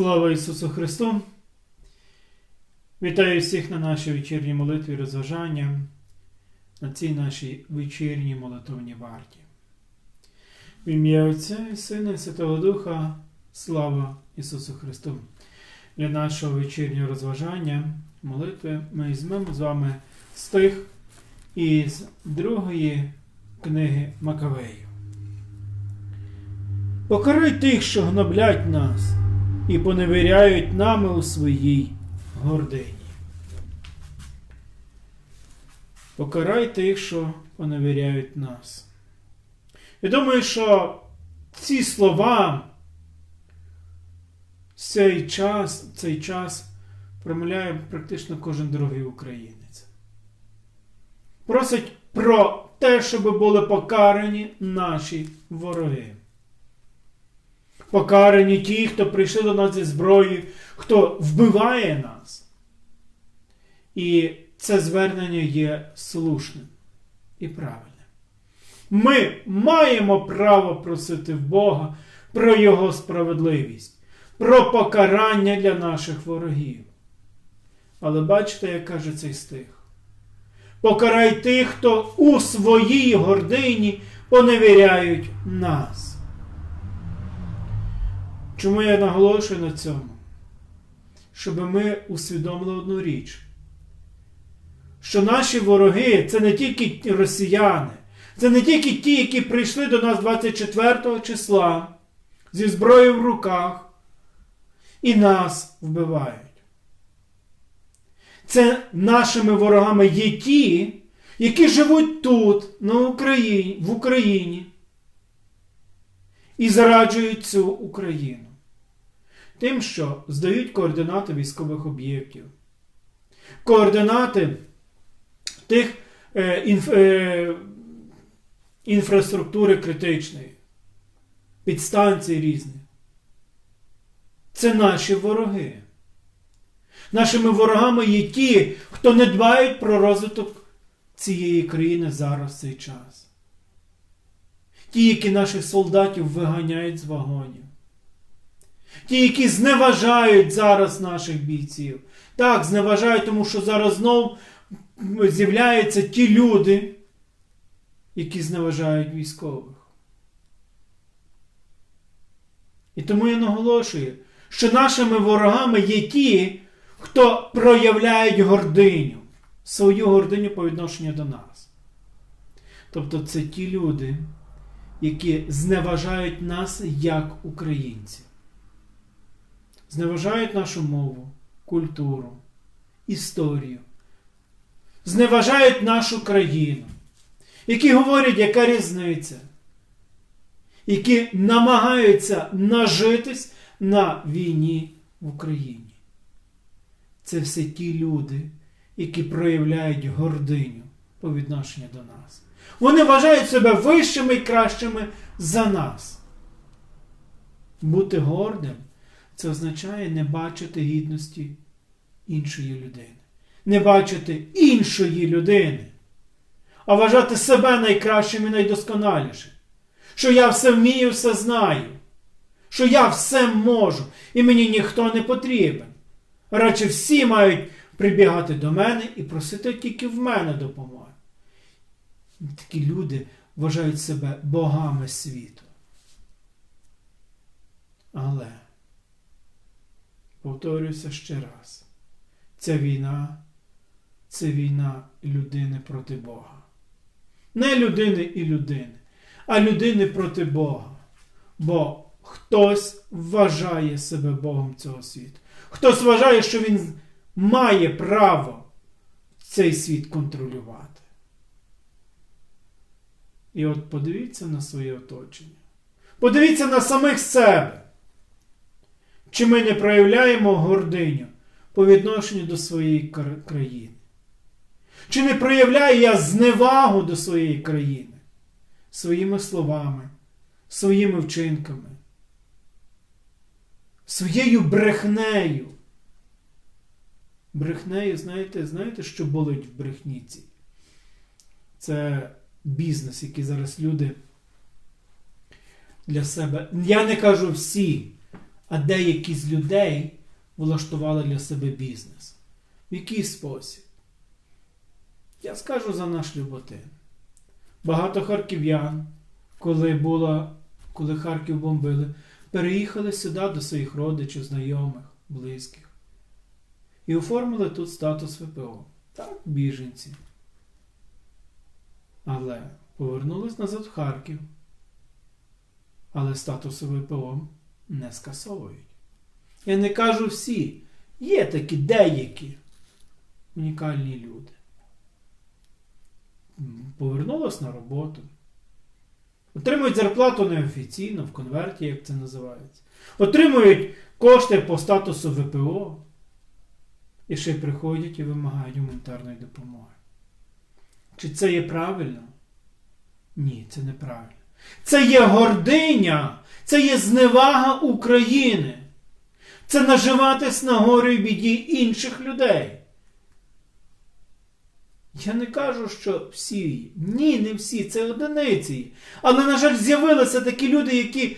Слава Ісусу Христу! Вітаю всіх на нашій вечірній молитві розважання, на цій нашій вечірній молитовній варті. В ім'я Отця і Сина і Святого Духа, слава Ісусу Христу! Для нашого вечірнього розважання, молитви, ми візьмемо з вами стих із другої книги Макавею. Покарай тих, що гноблять нас і поневіряють нами у своїй гордині. Покарай тих, що поневіряють нас. Я думаю, що ці слова цей час, цей час промовляє практично кожен другий українець. Просить про те, щоб були покарані наші вороги покарані ті, хто прийшли до нас зі зброєю, хто вбиває нас. І це звернення є слушним і правильним. Ми маємо право просити в Бога про Його справедливість, про покарання для наших ворогів. Але бачите, як каже цей стих. Покарай тих, хто у своїй гордині поневіряють нас. Чому я наголошую на цьому? Щоб ми усвідомили одну річ, що наші вороги це не тільки росіяни, це не тільки ті, які прийшли до нас 24 числа зі зброєю в руках і нас вбивають. Це нашими ворогами є ті, які живуть тут, на Україні, в Україні, і зраджують цю Україну тим, що здають координати військових об'єктів, координати тих е, інф, е, інфраструктури критичної, підстанцій різних. Це наші вороги. Нашими ворогами є ті, хто не дбають про розвиток цієї країни зараз в цей час. Ті, які наших солдатів виганяють з вагонів ті, які зневажають зараз наших бійців. Так, зневажають, тому що зараз знов з'являються ті люди, які зневажають військових. І тому я наголошую, що нашими ворогами є ті, хто проявляють гординю, свою гординю по відношенню до нас. Тобто це ті люди, які зневажають нас як українців зневажають нашу мову, культуру, історію, зневажають нашу країну, які говорять, яка різниця, які намагаються нажитись на війні в Україні. Це все ті люди, які проявляють гординю по відношенню до нас. Вони вважають себе вищими і кращими за нас. Бути гордим це означає не бачити гідності іншої людини, не бачити іншої людини, а вважати себе найкращим і найдосконалішим. Що я все вмію, все знаю, що я все можу, і мені ніхто не потрібен. Радше всі мають прибігати до мене і просити тільки в мене допомоги. Такі люди вважають себе богами світу. Але Повторююся ще раз. Ця війна це війна людини проти Бога. Не людини і людини, а людини проти Бога. Бо хтось вважає себе Богом цього світу. Хтось вважає, що він має право цей світ контролювати. І от подивіться на своє оточення. Подивіться на самих себе. Чи ми не проявляємо гординю по відношенню до своєї країни? Чи не проявляю я зневагу до своєї країни своїми словами, своїми вчинками, своєю брехнею? Брехнею, знаєте, знаєте, що болить в брехніці? Це бізнес, який зараз люди для себе. Я не кажу всі. А деякі з людей влаштували для себе бізнес. В який спосіб? Я скажу за наш Люботин. Багато харків'ян, коли, була, коли Харків бомбили, переїхали сюди до своїх родичів, знайомих, близьких. І оформили тут статус ВПО. Так, біженці. Але повернулись назад в Харків. Але статусу ВПО не скасовують. Я не кажу всі. Є такі деякі унікальні люди. М, Повернулись на роботу. Отримують зарплату неофіційно, в конверті, як це називається. Отримують кошти по статусу ВПО. І ще приходять і вимагають гуманітарної допомоги. Чи це є правильно? Ні, це неправильно. Це є гординя, це є зневага України. Це наживатись на горі біді інших людей. Я не кажу, що всі. Ні, не всі, це одиниці. Але, на жаль, з'явилися такі люди, які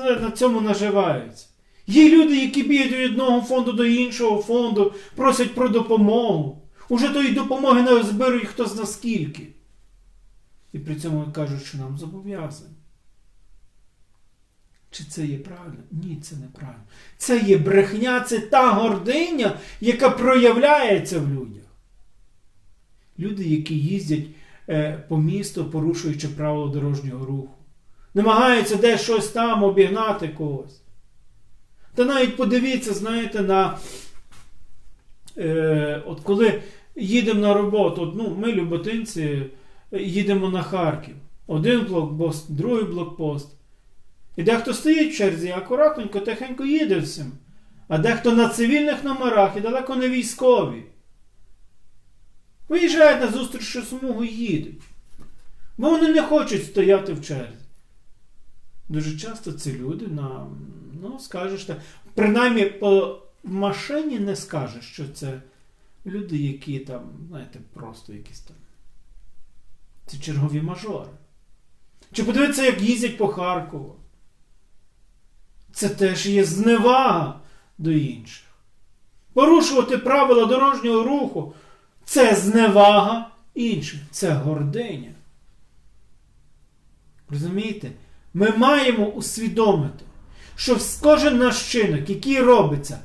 на цьому наживаються. Є люди, які бігають від одного фонду до іншого фонду, просять про допомогу. Уже тої допомоги не зберуть хто зна скільки. І при цьому кажуть, що нам зобов'язані. Чи це є правильно? Ні, це неправильно. Це є брехня, це та гординя, яка проявляється в людях. Люди, які їздять е, по місту, порушуючи правила дорожнього руху, намагаються десь щось там обігнати когось. Та навіть подивіться, знаєте, на е, от коли їдемо на роботу, от, ну, ми, люботинці, їдемо на Харків. Один блокпост, другий блокпост. І дехто стоїть в черзі, акуратненько, тихенько їде всім. А дехто на цивільних номерах і далеко не військові. Виїжджають на зустрічну смугу і їдуть. Бо вони не хочуть стояти в черзі. Дуже часто ці люди на, ну, скажеш так, принаймні по машині не скажеш, що це люди, які там, знаєте, просто якісь там. Це чергові мажори. Чи подивитися, як їздять по Харкову? Це теж є зневага до інших. Порушувати правила дорожнього руху це зневага інших, це гординя. Розумієте? Ми маємо усвідомити, що кожен наш чинок, який робиться,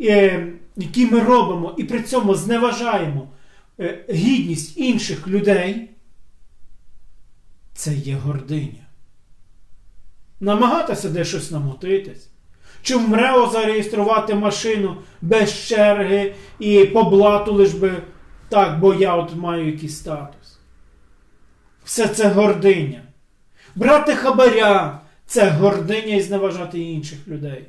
е, який ми робимо, і при цьому зневажаємо е, гідність інших людей, це є гординя. Намагатися де щось намотитись. Чи в МРЕО зареєструвати машину без черги і по блату лиш би так, бо я от маю якийсь статус. Все це гординя. Брати хабаря це гординя і зневажати інших людей.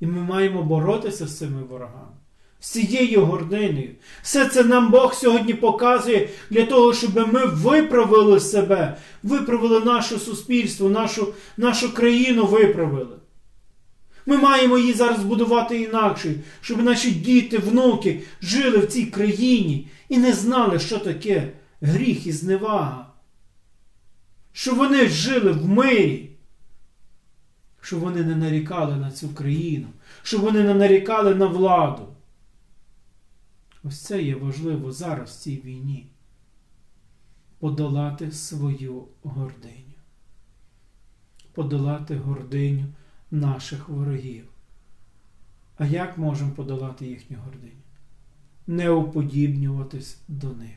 І ми маємо боротися з цими ворогами, з цією гординою. Все це нам Бог сьогодні показує для того, щоб ми виправили себе, виправили наше суспільство, нашу, нашу країну виправили. Ми маємо її зараз будувати інакше, щоб наші діти, внуки жили в цій країні і не знали, що таке гріх і зневага. Щоб вони жили в мирі, щоб вони не нарікали на цю країну, щоб вони не нарікали на владу. Ось це є важливо зараз в цій війні. Подолати свою гординю. Подолати гординю наших ворогів. А як можемо подолати їхню гординю? Не уподібнюватись до них.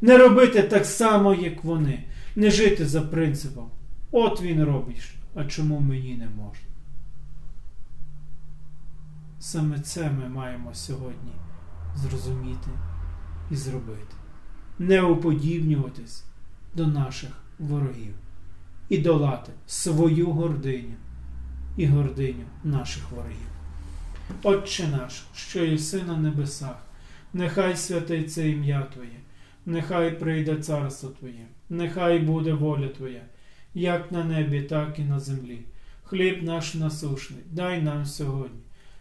Не робити так само, як вони. Не жити за принципом. От він робить, а чому мені не можна? Саме це ми маємо сьогодні зрозуміти і зробити. Не уподібнюватись до наших ворогів і долати свою гординю і гординю наших ворогів. Отче наш, що єси на небесах, нехай святиться ім'я Твоє, нехай прийде царство Твоє, нехай буде воля Твоя, як на небі, так і на землі. Хліб наш насушний, дай нам сьогодні,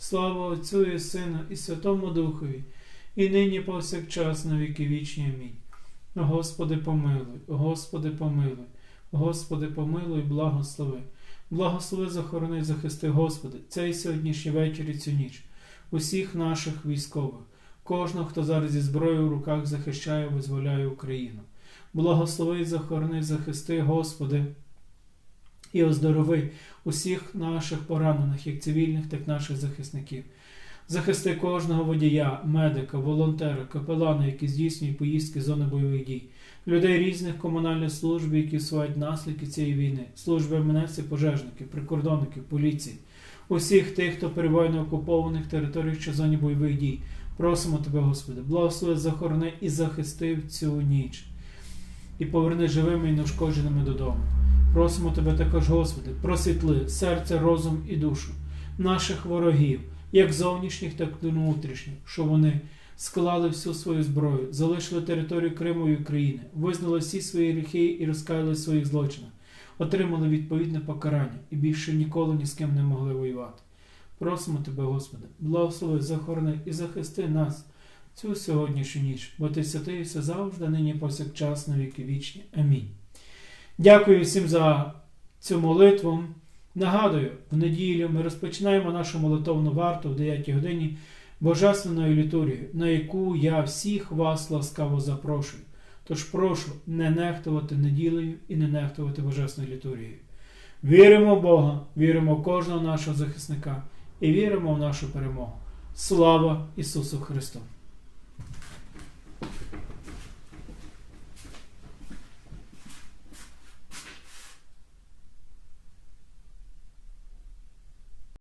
Слава Отцю і Сину і Святому Духові, і нині повсякчас на віки вічні. Амінь. Господи, помилуй, Господи, помилуй, Господи, помилуй, благослови. Благослови, захорони, захисти, Господи, цей сьогоднішній вечір і цю ніч, усіх наших військових, кожного, хто зараз зі зброєю в руках захищає, визволяє Україну. Благослови, захорони, захисти, Господи, і оздорови усіх наших поранених, як цивільних, так і наших захисників. Захисти кожного водія, медика, волонтера, капелана, які здійснюють поїздки з зони бойових дій, людей різних комунальних служб, які усувають наслідки цієї війни, служби МНС, пожежників, прикордонників, поліції, усіх тих, хто перебуває на окупованих територіях чи зоні бойових дій. Просимо Тебе, Господи, благослови, захорони і захисти цю ніч, і поверни живими і неушкодженими додому. Просимо Тебе також, Господи, просвітли серце, розум і душу наших ворогів, як зовнішніх, так і внутрішніх, що вони склали всю свою зброю, залишили територію Криму і України, визнали всі свої гріхи і розкаяли своїх злочинах, отримали відповідне покарання і більше ніколи ні з ким не могли воювати. Просимо Тебе, Господи, благослови, захорони і захисти нас цю сьогоднішню ніч, бо Ти святий все завжди, нині повсякчас, на віки вічні. Амінь. Дякую всім за цю молитву. Нагадую, в неділю ми розпочинаємо нашу молитовну варту в 9 годині Божественною літургією, на яку я всіх вас ласкаво запрошую. Тож прошу не нехтувати неділею і не нехтувати Божественною літургією. Віримо в Бога, віримо в кожного нашого захисника і віримо в нашу перемогу. Слава Ісусу Христу!